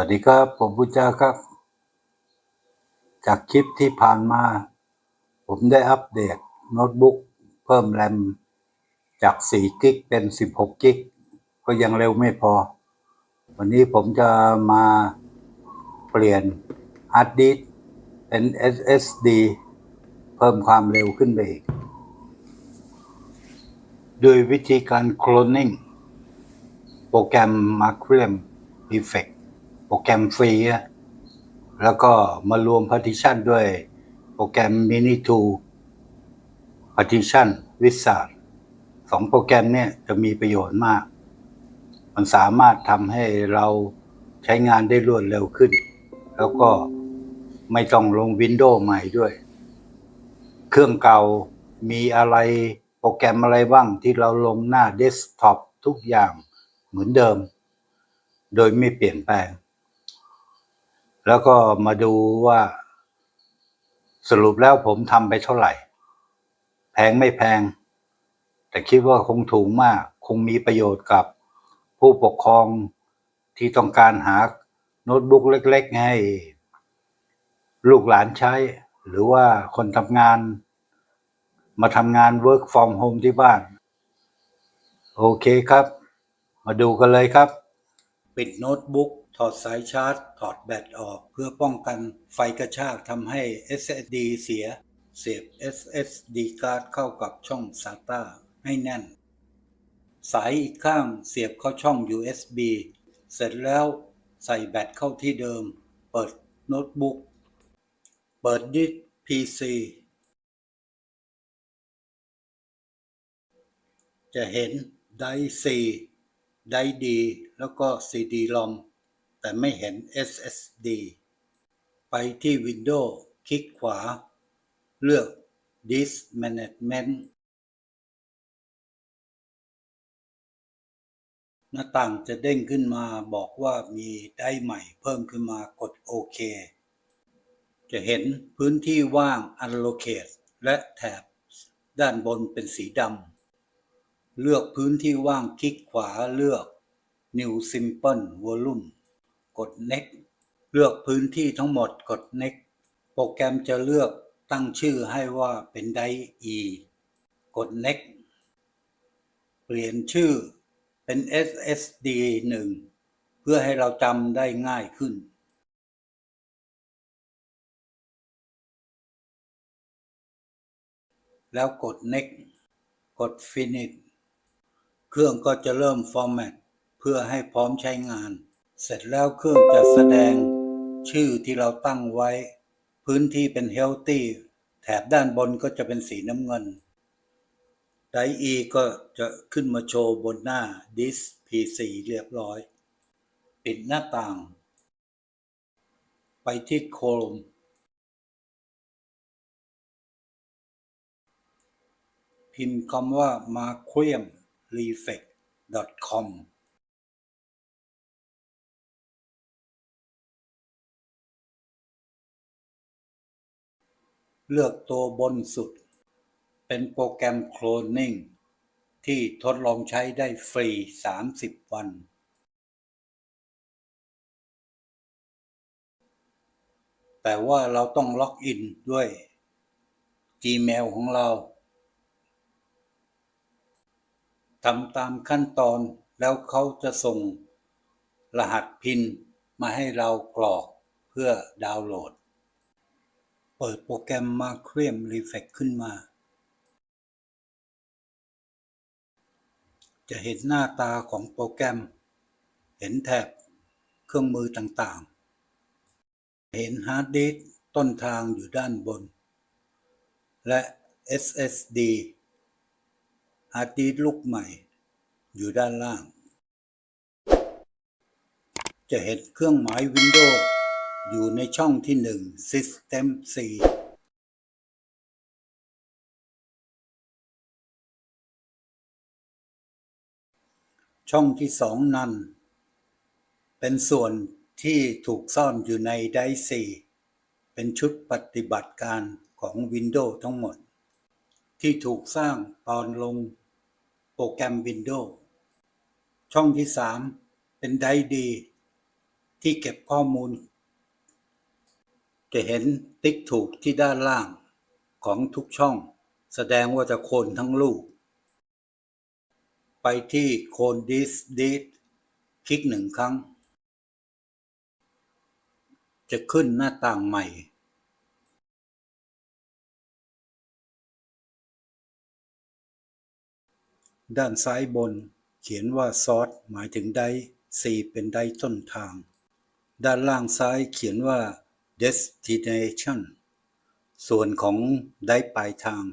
วัสดีครับผมพุทธเจ้าครับ จากคลิปที่ผ่านมา ผมได้อัปเดตโน้ตบุ๊กเพิ่มแรมจาก 4 กิกเป็น 16 กิก ก็ยังเร็วไม่พอ วันนี้ผมจะมาเปลี่ยนฮาร์ดดิสเป็น SSD เพิ่มความเร็วขึ้นไปอีก ด้วยวิธีการ cloning โปรแกรม Macrium Effect โปรแกรมฟรีอะแล้วก็มารวม partition ด้วยโปรแกรม Mini 2 partition wizard สองโปรแกรมเนี่ยจะมีประโยชน์มาก มันสามารถทำให้เราใช้งานได้รวดเร็วขึ้น แล้วก็ไม่ต้องลง Windows ใหม่ด้วย เครื่องเก่ามีอะไรโปรแกรมอะไรบ้างที่เราลงหน้าเดสก์ท็อปทุกอย่างเหมือนเดิม โดยไม่เปลี่ยนแปลง แล้วก็มาดูว่า สรุปแล้วผมทำไปเท่าไหร่ แพงไม่แพง แต่คิดว่าคงถูกมาก คงมีประโยชน์กับผู้ปกครองที่ต้องการหาโน้ตบุ๊กเล็ก ๆ ให้ ลูกหลานใช้ หรือว่าคนทำงาน มาทำงาน work from home ที่บ้าน โอเคครับ มาดูกันเลยครับ ปิดโน้ตบุ๊ก ถอดสายชาร์จ ถอดแบตออก เพื่อป้องกันไฟกระชากทำให้ SSD เสีย เสียบ SSD card เข้ากับช่อง SATA ให้แน่น สายอีกข้างเสียบเข้าช่อง USB เสร็จแล้วใส่แบตเข้าที่เดิม เปิดโน้ตบุ๊ก เปิดดิส PC จะเห็นไดซีไดดี แล้วก็ CD ROM แต่ไม่เห็น SSD ไปที่ Windows คลิกขวา เลือก Disk Management หน้าต่างจะเด้งขึ้นมาบอกว่ามีได้ใหม่เพิ่มขึ้นมากดโอเค จะเห็นพื้นที่ว่าง Allocate และแถบด้านบนเป็นสีดำ เลือกพื้นที่ว่างคลิกขวาเลือก New Simple Volume กด Next เลือกพื้นที่ทั้งหมดกด Next โปรแกรมจะเลือกตั้งชื่อให้ว่าเป็นได E กด Next เปลี่ยนชื่อเป็น SSD 1 เพื่อให้เราจำได้ง่ายขึ้น แล้วกด Next กด Finish เครื่องก็จะเริ่มฟอร์แมตเพื่อให้พร้อมใช้งาน เสร็จแล้วเครื่องจะแสดงชื่อที่เราตั้งไว้ พื้นที่เป็น Healthy แถบด้านบนก็จะเป็นสีน้ำเงินไดอีก็จะขึ้นมาโชว์บนหน้า Disk PC เรียบร้อย ปิดหน้าต่าง ไปที่ Chrome พิมพ์คำว่า macriumreflect.com เลือกตัวบนสุด เป็นโปรแกรม Cloning ที่ทดลองใช้ได้ฟรี 30 วัน แต่ว่าเราต้องล็อกอินด้วย Gmail ของเราทำตามขั้นตอนแล้วเขาจะส่งรหัสพินมาให้เรากรอกเพื่อดาวน์โหลด เปิดโปรแกรม Macrium Reflect ขึ้นมา จะเห็นหน้าตาของโปรแกรม เห็นแถบเครื่องมือต่างๆ เห็นฮาร์ดดิสก์ต้นทางอยู่ด้านบน และ SSD ฮาร์ดดิสก์ลูกใหม่ อยู่ด้านล่าง จะเห็นเครื่องหมาย Windows อยู่ในช่องที่หนึ่ง System C ช่องที่สองนั้น เป็นส่วนที่ถูกซ่อนอยู่ในไดซีเป็นชุดปฏิบัติการของ Windows ทั้งหมด ที่ถูกสร้างตอนลงโปรแกรม Windows ช่องที่สามเป็นไดดี ที่เก็บข้อมูล จะเห็นติ๊กถูกที่ด้านล่างของทุกช่อง แสดงว่าจะโคนทั้งลูก ไปที่โคนดิสดิสคลิกหนึ่งครั้ง จะขึ้นหน้าต่างใหม่ด้านซ้ายบนเขียนว่าซอสหมายถึงไดร์ C เป็นไดต้นทาง ด้านล่างซ้ายเขียนว่า destination ส่วนของไดร์ปลายทาง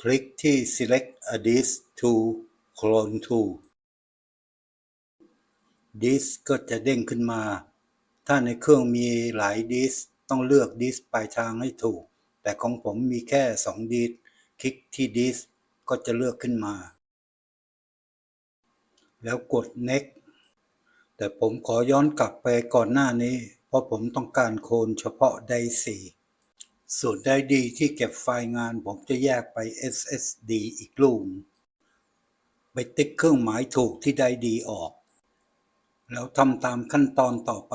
คลิกที่ select a disk to clone to disk ก็จะเด้งขึ้นมา ถ้าในเครื่องมีหลายดิสต้องเลือกดิสปลายทางให้ถูก แต่ของผมมีแค่2ดิสคลิกที่ดิสก็จะเลือกขึ้นมา แล้วกด next แต่ผมขอย้อนกลับไปก่อนหน้านี้ เพราะผมต้องการโคนเฉพาะไดร์ C ส่วนไดร์ D ที่เก็บไฟล์งานผมจะแยกไป SSD อีกลูกไปติ๊กเครื่องหมายถูกที่ไดร์ D ออก แล้วทำตามขั้นตอนต่อไป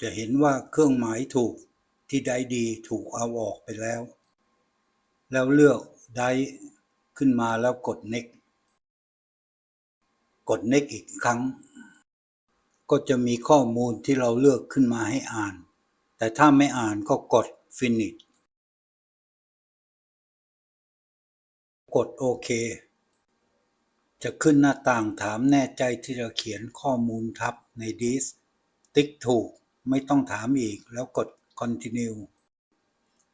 จะเห็นว่าเครื่องหมายถูกที่ไดร์ D ถูกเอาออกไปแล้ว แล้วเลือกไดขึ้นมาแล้วกด next กด next อีกครั้ง ก็จะมีข้อมูลที่เราเลือกขึ้นมาให้อ่าน แต่ถ้าไม่อ่านก็กด finish กดโอเค จะขึ้นหน้าต่างถามแน่ใจที่เราเขียนข้อมูลทับในดิสติ๊กถูกไม่ต้องถามอีกแล้วกด continue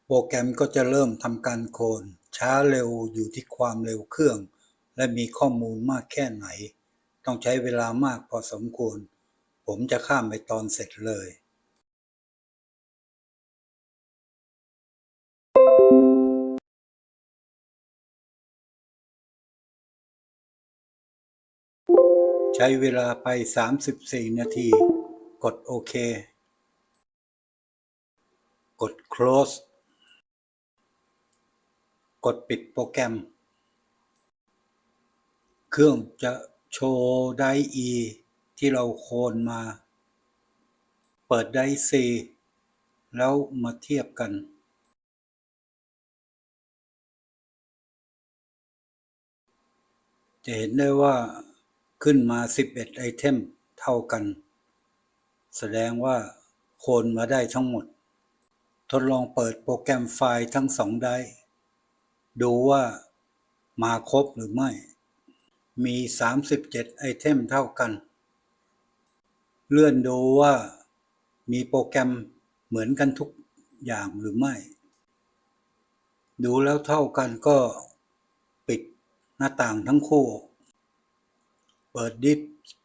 โปรแกรมก็จะเริ่มทำการโคลนช้าเร็วอยู่ที่ความเร็วเครื่อง และมีข้อมูลมากแค่ไหน ต้องใช้เวลามากพอสมควร ผมจะข้ามไปตอนเสร็จเลยใช้เวลาไป 34 นาที กดโอเค กด close กดปิดโปรแกรม เครื่องจะ โชว์ไดร์ E ที่เราโคนมา เปิดไดร์ C แล้วมาเทียบกัน จะเห็นได้ว่าขึ้นมา 11 ไอเทมเท่ากัน แสดงว่าโคนมาได้ทั้งหมด ทดลองเปิดโปรแกรมไฟล์ทั้งสองไดร์ดูว่ามาครบหรือไม่ มี 37 ไอเทมเท่ากัน เลื่อนดูว่ามีโปรแกรมเหมือนกันทุกอย่างหรือไม่ ดูแล้วเท่ากันก็ปิดหน้าต่างทั้งคู่ เปิดดิส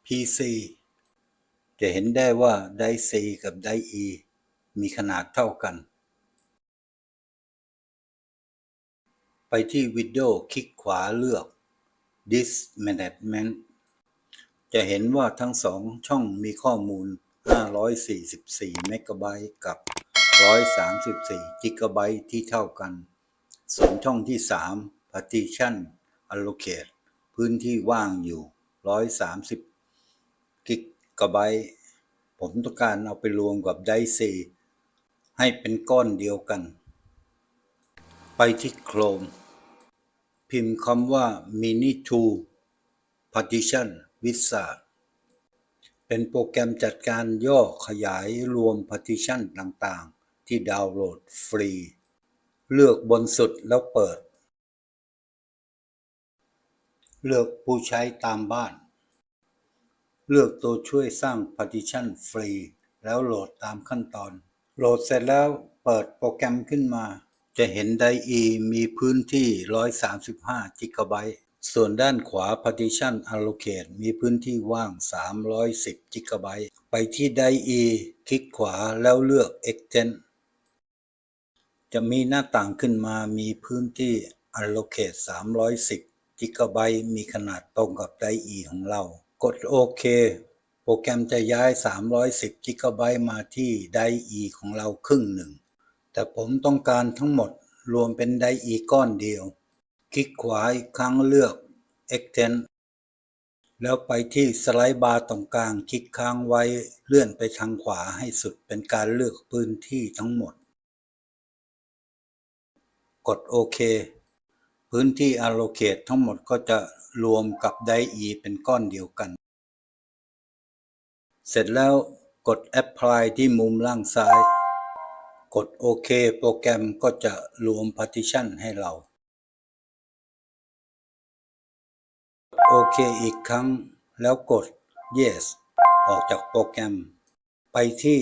PC จะเห็นได้ว่าไดร์ C กับไดร์ E มีขนาดเท่ากัน ไปที่ Windows คลิกขวาเลือก Disk Management จะเห็นว่าทั้งสองช่องมีข้อมูล 544 เมกะไบต์กับ 134 กิกะไบต์ที่เท่ากัน ส่วนช่องที่ 3 Partition Allocate พื้นที่ว่างอยู่ 130 กิกะไบต์ผมต้องการเอาไปรวมกับไดร์ C ให้เป็นก้อนเดียวกัน ไปที่ Chrome พิมพ์คำว่า Mini Tool Partition Wizard เป็นโปรแกรมจัดการย่อขยายรวม partition ต่างๆ ที่ดาวน์โหลดฟรี เลือกบนสุดแล้วเปิด เลือกผู้ใช้ตามบ้าน เลือกตัวช่วยสร้าง partition ฟรี แล้วโหลดตามขั้นตอน โหลดเสร็จแล้วเปิดโปรแกรมขึ้นมา จะเห็นไดร์ E มีพื้นที่ 135 กิกะไบต์ ส่วนด้านขวา Partition Allocate มีพื้นที่ว่าง 310 กิกะไบต์ ไปที่ไดร์ E คลิกขวาแล้วเลือก Extend จะมีหน้าต่างขึ้นมามีพื้นที่ Allocate 310 กิกะไบต์ มีขนาดตรงกับไดร์ E ของเรา กดโอเคโปรแกรมจะย้าย 310 กิกะไบต์มาที่ไดร์ E ของเราครึ่งหนึ่ง แต่ผมต้องการทั้งหมดรวมเป็นไดร์ E ก้อนเดียว คลิกขวาอีกครั้งเลือก Extend แล้วไปที่สไลด์บาร์ตรงกลางคลิกค้างไว้เลื่อนไปทางขวาให้สุดเป็นการเลือกพื้นที่ทั้งหมด กดโอเค พื้นที่ allocate ทั้งหมดก็จะรวมกับไดอีเป็นก้อนเดียวกัน เสร็จแล้วกด apply ที่มุมล่างซ้าย กดโอเคโปรแกรมก็จะรวม partition ให้เรา โอเคอีกครั้งแล้วกด yes ออกจากโปรแกรม ไปที่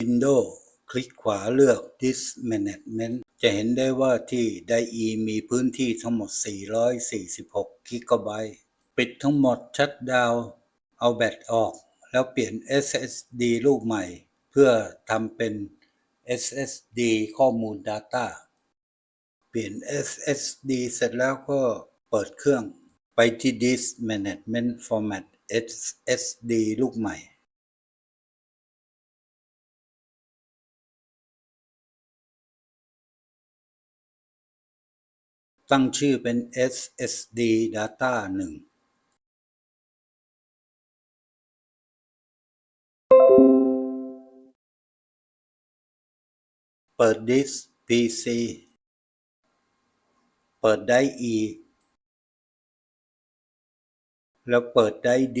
Windows คลิกขวาเลือก Disk Management จะเห็นได้ว่าที่ DIE มีพื้นที่ทั้งหมด 446 กิกะไบต์ ปิดทั้งหมดชัดดาว เอาแบตออก แล้วเปลี่ยน SSD รูปใหม่ เพื่อทำเป็น SSD ข้อมูล Data เปลี่ยน SSD เสร็จแล้วก็เปิดเครื่องไปที่ Disk Management Format SSD ลูกใหม่ ตั้งชื่อเป็น SSD Data 1 เปิด Disk PC เปิดได้ E แล้วเปิดได้ D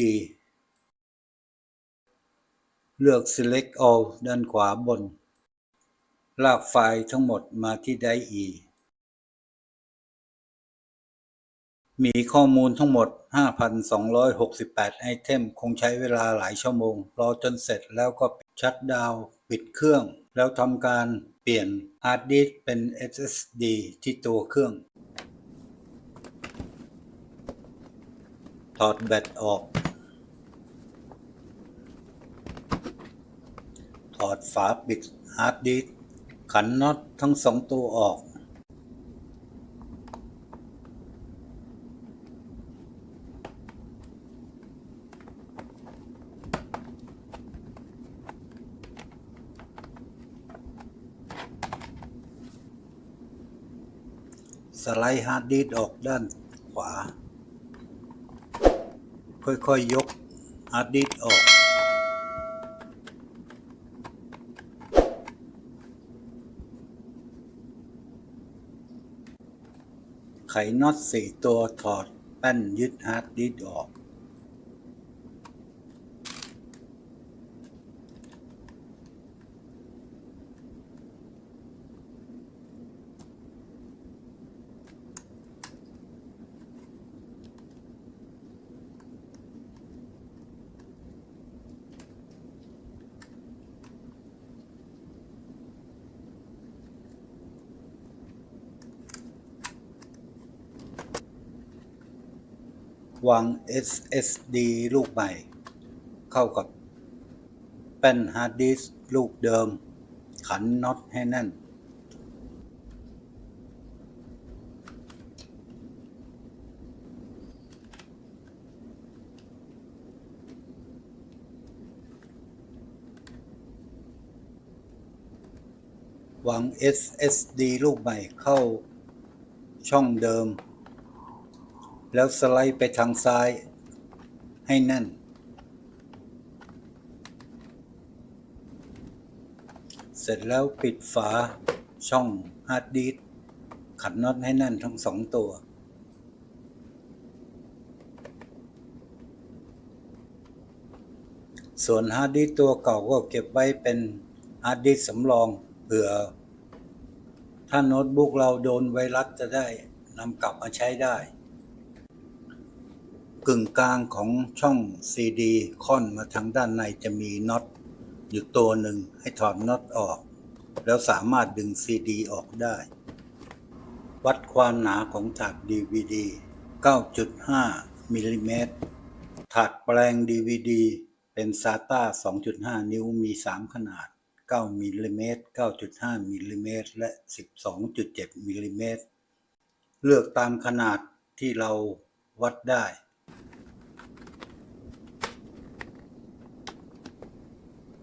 เลือก Select All ด้านขวาบน ลากไฟล์ทั้งหมดมาที่ได้ E มีข้อมูลทั้งหมด 5,268 ไอเทม คงใช้เวลาหลายชั่วโมง รอจนเสร็จแล้วก็ชัดดาวปิดเครื่อง แล้วทำการ ปลี่ยนฮาร์ดดิสเป็น SSD ที่ตัวเครื่อง ถอดแบตออก ถอดฝาปิดฮาร์ดดิสขันน็อตทั้งสองตัวออก ไลด์ฮาร์ดดิสออกด้านขวา ค่อยๆยยกฮาร์ดดิสออก ไขน็อตสี่ตัวถอดแป้นยึดฮาร์ดดิสออก วาง SSD ลูกใหม่ เข้ากับแป้นฮาร์ดดิสก์ลูกเดิม ขันน็อตให้แน่น วาง SSD ลูกใหม่เข้าช่องเดิม แล้วสไลด์ไปทางซ้าย ให้แน่น เสร็จแล้วปิดฝาช่องฮาร์ดดิสก์ขันน็อตให้แน่นทั้งสองตัว ส่วนฮาร์ดดิสก์ตัวเก่าก็เก็บไว้เป็นฮาร์ดดิสก์สำรองเผื่อ ถ้าโน้ตบุ๊กเราโดนไวรัสจะได้นำกลับมาใช้ได้ กึ่งกลางของช่อง CD ค่อนมาทางด้านในจะมีน็อตอยู่ตัวหนึ่งให้ถอดน็อตออก แล้วสามารถดึง CD ออกได้ วัดความหนาของถาด DVD 9.5มิลลิเมตรถาดแปลง DVD เป็น SATA 2.5 นิ้วมี 3 ขนาด 9มิลลิเมตร9.5มิลลิเมตรและ 12.7มิลลิเมตรเลือกตามขนาดที่เราวัดได้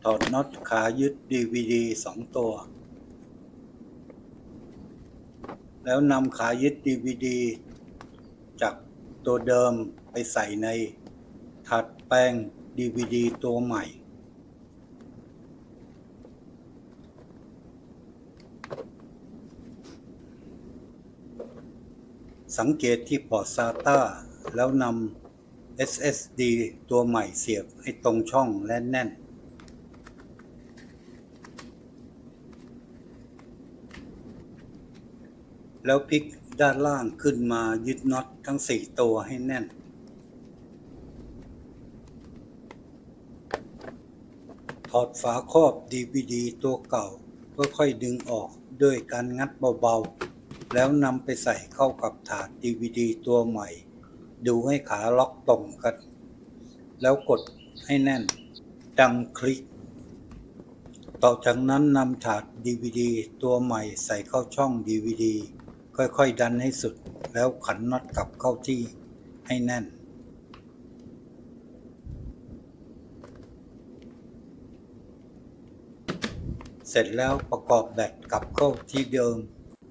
ถอดน็อตขายึด DVD สองตัว แล้วนำขายึด DVD จากตัวเดิมไปใส่ในถาดแปลง DVD ตัวใหม่ สังเกตที่พอร์ต SATA แล้วนำ SSD ตัวใหม่เสียบให้ตรงช่องและแน่น แล้วพลิกด้านล่างขึ้นมายึดน็อตทั้ง4ตัวให้แน่น ถอดฝาครอบ DVD ตัวเก่าค่อยๆดึงออกด้วยการงัดเบาๆ แล้วนำไปใส่เข้ากับถาด DVD ตัวใหม่ ดูให้ขาล็อกตรงกัน แล้วกดให้แน่น ดังคลิก ต่อจากนั้นนำถาด DVD ตัวใหม่ใส่เข้าช่อง DVD ค่อยๆดันให้สุด แล้วขันน็อตกลับเข้าที่ให้แน่น เสร็จแล้วประกอบแบตกลับเข้าที่เดิม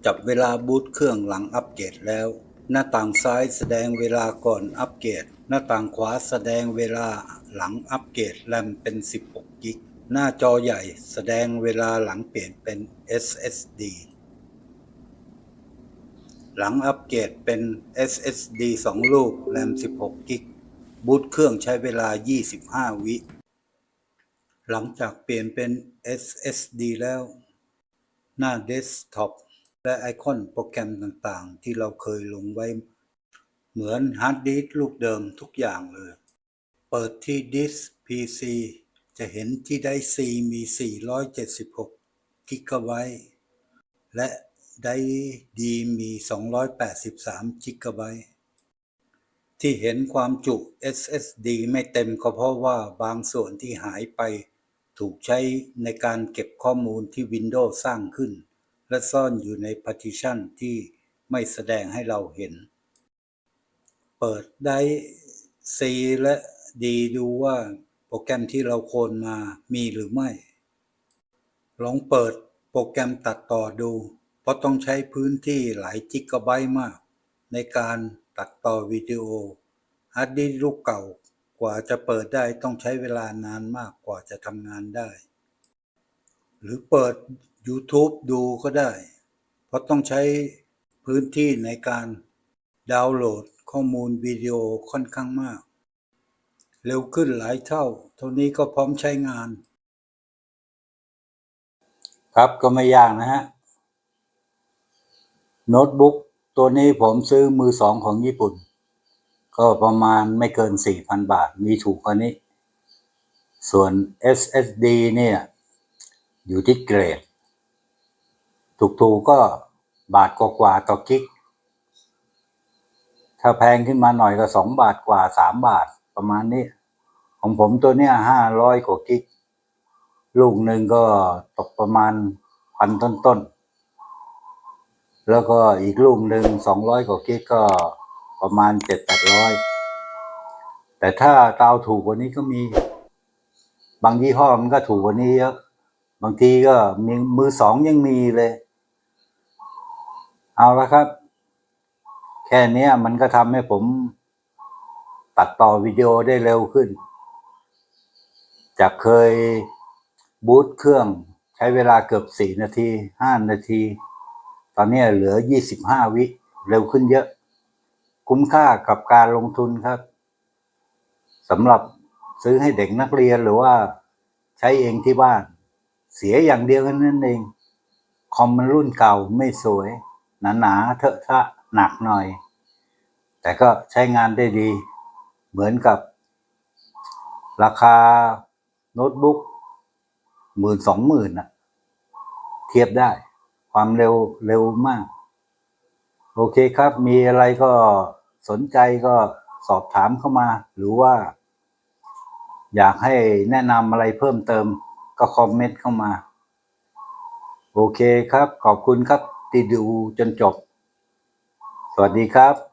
จับเวลาบูตเครื่องหลังอัปเกรดแล้ว หน้าต่างซ้ายแสดงเวลาก่อนอัปเกรด หน้าต่างขวาแสดงเวลาหลังอัปเกรดแรมเป็น 16 กิก หน้าจอใหญ่แสดงเวลาหลังเปลี่ยนเป็น SSD หลังอัปเกรดเป็น SSD 2 ลูก แรม 16 กิก บูตเครื่องใช้เวลา 25 วิ หลังจากเปลี่ยนเป็น SSD แล้ว หน้าเดสก์ท็อปและไอคอนโปรแกรมต่างๆ ที่เราเคยลงไว้ เหมือนฮาร์ดดิสก์ลูกเดิมทุกอย่างเลย เปิดที่ดิสก์ PC จะเห็นที่ได้ C มี 476 กิกะไบต์และ ได้ดีมี 283กิกะไบต์ที่เห็นความจุ SSD ไม่เต็มก็เพราะว่าบางส่วนที่หายไป ถูกใช้ในการเก็บข้อมูลที่ Windows สร้างขึ้น และซ่อนอยู่ใน Partition ที่ไม่แสดงให้เราเห็น เปิดได้ C และ D ดูว่าโปรแกรมที่เราโคลนมามีหรือไม่ ลองเปิดโปรแกรมตัดต่อดู เพราะต้องใช้พื้นที่หลายจิกะไบต์มาก ในการตัดต่อวิดีโอฮาร์ดดิสก์ลูกเก่ากว่าจะเปิดได้ต้องใช้เวลานานมากกว่าจะทำงานได้ หรือเปิด YouTube ดูก็ได้ เพราะต้องใช้พื้นที่ในการดาวน์โหลดข้อมูลวิดีโอค่อนข้างมาก เร็วขึ้นหลายเท่า เท่านี้ก็พร้อมใช้งาน ครับก็ไม่ยากนะฮะ โน้ตบุ๊กตัวนี้ผมซื้อมือสองของญี่ปุ่น ก็ประมาณไม่เกิน 4,000 บาท มีถูกกว่านี้ ส่วน SSD เนี่ย อยู่ที่เกรด ถูกๆก็บาทกว่าต่อกิก ถ้าแพงขึ้นมาหน่อยก็2บาทกว่า3บาทประมาณนี้ ของผมตัวเนี้ย500กว่ากิก ลูกหนึ่งก็ตกประมาณพันต้นๆ แล้วก็อีกลูกหนึ่ง200กว่ากิกก็ประมาณ7-800แปดร้อยแต่ถ้าเตาถูกกว่านี้ก็มี บางยี่ห้อมันก็ถูกกว่านี้เยอะบางทีก็มีมือสองยังมีเลย เอาละครับ แค่นี้มันก็ทำให้ผมตัดต่อวิดีโอได้เร็วขึ้น จากเคยบูตเครื่องใช้เวลาเกือบสี่นาทีห้านาที ตอนนี้เหลือยี่สิบห้าวิเร็วขึ้นเยอะ คุ้มค่ากับการลงทุนครับสำหรับซื้อให้เด็กนักเรียนหรือว่าใช้เองที่บ้าน เสียอย่างเดียวนั้นเอง คอมมันรุ่นเก่าไม่สวย หนาๆเถอะทะหนักหน่อย แต่ก็ใช้งานได้ดี เหมือนกับ ราคาโน้ตบุ๊กหมื่นสองหมื่นอะเทียบได้ ความเร็วเร็วมาก โอเคครับ มีอะไรก็สนใจก็สอบถามเข้ามา หรือว่า อยากให้แนะนำอะไรเพิ่มเติม ก็คอมเมนต์เข้ามา โอเคครับ ขอบคุณครับที่ดูจนจบ สวัสดีครับ